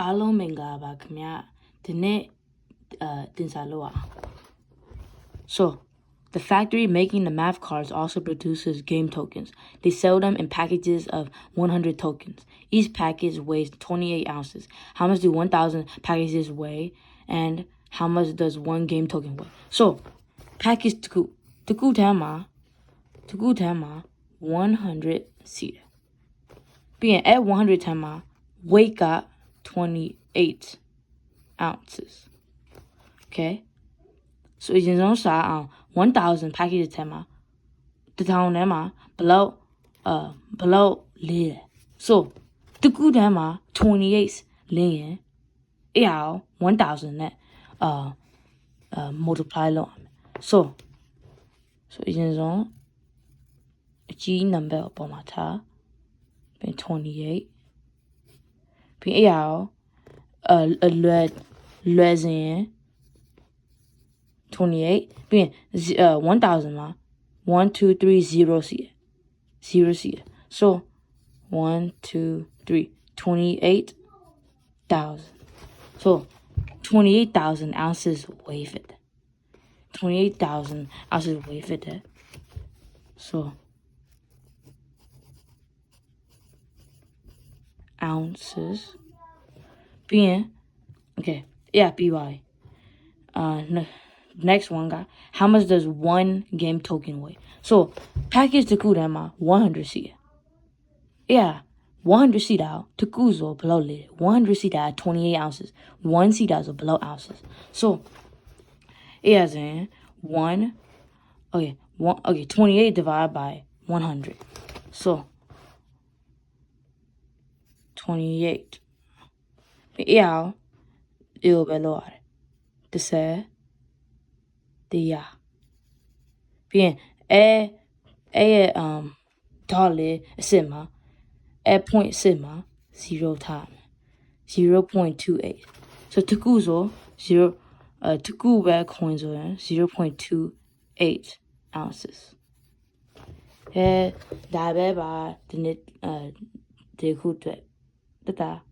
အားလုံးမင်္ဂလာပါခင်ဗျဒီနေ့အဲတင်စားလို့အောင် So the factory making the math cards also produces game tokens. They sell them in packages of 100 tokens. Each package weighs 28 ounces. How much do 1,000 packages weigh? And how much does one game token weigh? So, package တစ်ခုတစ်ခုထဲမှာတစ်ခုထဲမှာ100စီတယ်ပြီးရင်အဲ့100ထဲမှာ weight က 28 ounces okay so အရင်ဆုံးစားအောင်1000 package ထဲမှာတစ်ထောင်ထဲမှာဘလောက်အာဘလောက်လေးလဲ so တစ်ခုထဲမှာ28လင်းရင်အဲ့ဟာ1000နဲ့အာအာ multiply လုပ်ရမယ် so so အရင်ဆုံးအကြီး number အပေါ်မှာထားပြီး28 Piao, uh, uh, Le, Lezin, 28, 变呃1,000嘛，one two three zero one two three twenty eight thousand, so twenty eight thousand ounces weighted, twenty eight thousand ounces weighted, so ounces. Bien. Okay. Yeah, BY. Uh, next one, guy. How much does one game token weigh? So, package the kudama 100 C. Yeah. 100 seed out, tukuzo below lid. 100 C. out, 28 ounces. One C. Dau. Below ounces. So, it has in 1, okay, one, okay, 28 divided by 100. So, 28. Mi'eao il valor. De ser. Día. Bien. E. E. Um. Dolly. Sigma. E point sigma. Zero time. 0.28. So tukuzo. Zero. Uh, tuku bag coins are 0.28 ounces. Eh, da ba the nit uh the 对哒